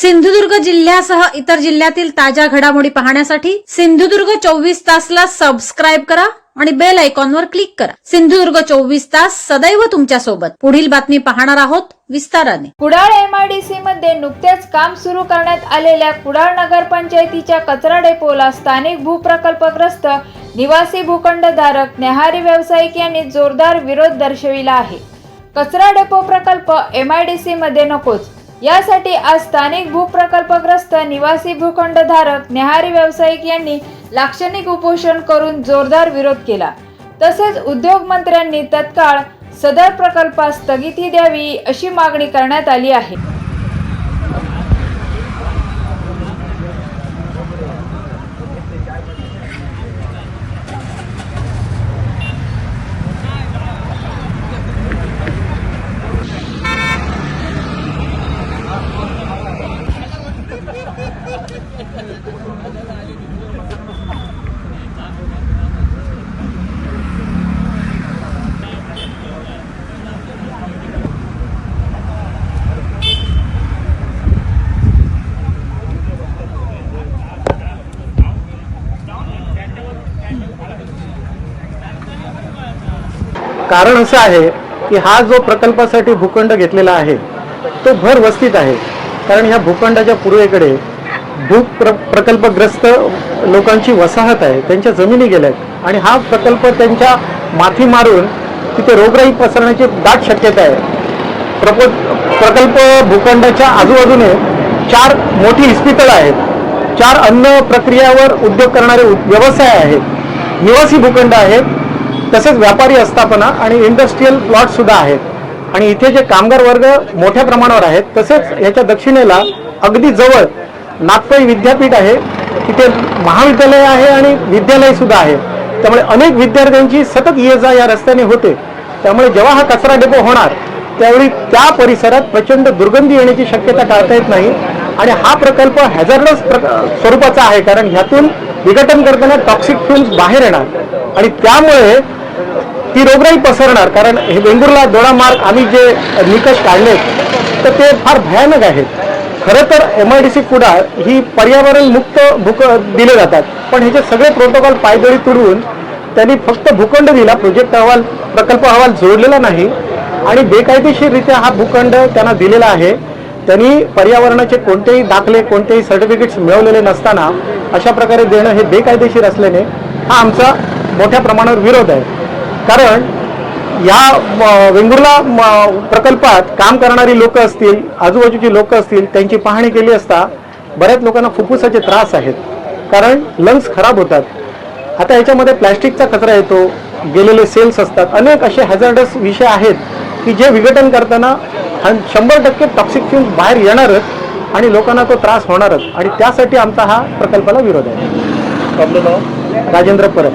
सिंधुदुर्ग जिल्ह्यासह इतर जिल्ह्यातील ताज्या घडामोडी पाहण्यासाठी सिंधुदुर्ग चोवीस तासला सबस्क्राईब करा आणि बेल आयकॉनवर क्लिक करा. सिंधुदुर्ग चोवीस तास सदैव तुमच्यासोबत. पुढील बातमी पाहणार आहोत विस्ताराने. कुडाळ एमआयडीसी मध्ये नुकतेच काम सुरू करण्यात आलेल्या कुडाळ नगर पंचायतीच्या कचरा डेपोला स्थानिक भूप्रकल्पग्रस्त निवासी भूखंडधारक न्याहारी व्यावसायिक यांनी जोरदार विरोध दर्शविला आहे. कचरा डेपो प्रकल्प एमआयडीसी मध्ये नकोच. यासाठी आज स्थानिक भूप्रकल्पग्रस्त निवासी भूखंडधारक न्याहारी व्यावसायिक यांनी लाक्षणिक उपोषण करून जोरदार विरोध केला. तसेच उद्योग मंत्र्यांनी तत्काळ सदर प्रकल्पास स्थगिती द्यावी अशी मागणी करण्यात आली आहे. कारण असं आहे की हा जो प्रकल्पासाठी भूखंड घेतलेला आहे तो भर वस्तीत आहे. कारण ह्या भूखंडाच्या पूर्वेकडे भू प्र प्रकल्पग्रस्त लोकांची वसाहत आहे त्यांच्या जमिनी गेल्यात आणि हा प्रकल्प त्यांच्या माथी मारून तिथे रोगराई पसरण्याची दाट शक्यता आहे. प्रप प्रकल्प भूखंडाच्या आजूबाजूने चार मोठी इस्पितळं आहेत. चार अन्न प्रक्रियावर उद्योग करणारे व्यवसाय आहेत. निवासी भूखंड आहेत. तसेच व्यापारी आस्थापना आणि इंडस्ट्रीयल प्लॉट सुद्धा आहेत. आणि इथे जे कामगार वर्ग मोठ्या प्रमाणावर आहेत तसेच याच्या दक्षिणेला अगदी जवळ नागपाई विद्यापीठ आहे. तिथे महाविद्यालय आहे आणि विद्यालय सुद्धा आहे. त्यामुळे अनेक विद्यार्थ्यांची सतत ये जा या रस्त्याने होते. त्यामुळे जेव्हा हा कचरा डेपो होणार त्यावेळी त्या परिसरात प्रचंड दुर्गंधी येण्याची शक्यता टाळता येत नाही. आणि हा प्रकल्प हॅझर्डस स्वरूपाचा आहे कारण ह्यातून विघटन करताना टॉक्सिक फ्युम्स बाहेर येणार. आणि त्यामुळे ती रोगराई पसरणार कारण हे वेंगुर्ला दोडा मार्ग आम्ही जे निकष काढलेत तर ते फार भयानक आहेत. खरं तर M I D C Kudal ही पर्यावरण मुक्त भूक दिले जातात. पण ह्याचे सगळे प्रोटोकॉल पायदळी तुडवून त्यांनी फक्त भूखंड दिला प्रोजेक्ट अहवाल प्रकल्प अहवाल जोडलेला नाही आणि बेकायदेशीररित्या हा भूखंड त्यांना दिलेला आहे. त्यांनी पर्यावरणाचे कोणतेही दाखले कोणतेही सर्टिफिकेट्स मिळवलेले नसताना अशा प्रकारे देणं हे बेकायदेशीर असल्याने हा आमचा मोठ्या प्रमाणावर विरोध आहे. कारण या वेंगुर्ला म, प्रकल्पात काम करणारी लोक असतील आजूबाजूची लोक असतील त्यांची पाहणी केली असता बऱ्याच लोकांना फुफ्फुसाचे त्रास आहेत. कारण लंग्स खराब होतात. आता याच्यामध्ये प्लॅस्टिकचा कचरा येतो गेलेले सेल्स असतात. अनेक असे हॅझर्डस विषय आहेत की जे विघटन करताना हं- शंभर टक्के टॉक्सिक फ्युम्स बाहेर येणारच आणि लोकांना तो त्रास होणारच. आणि त्यासाठी आमचा हा प्रकल्पाला विरोध आहे. Rajendra Parab.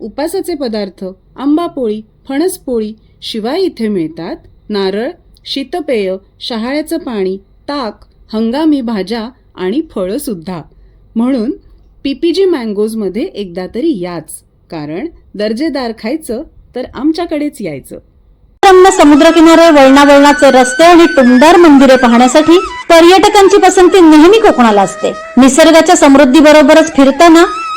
उपासाचे पदार्थ आंबापोळी फणसपोळी शिवाय इथे मिळतात. नारळ शीतपेय शहाळ्याचं पाणी ताक हंगामी भाज्या आणि फळंसुद्धा. म्हणून पीपीजी मँगोजमध्ये एकदा तरी याच. कारण दर्जेदार खायचं तर आमच्याकडेच यायचं. रम्य समुद्रकिनारे वळणावळणाचे रस्ते आणि टुमदार मंदिरे पाहण्यासाठी पर्यटकांची पसंती नेहमी कोकणाला असते. निसर्गाच्या समृद्धी बरोबरच फिरताना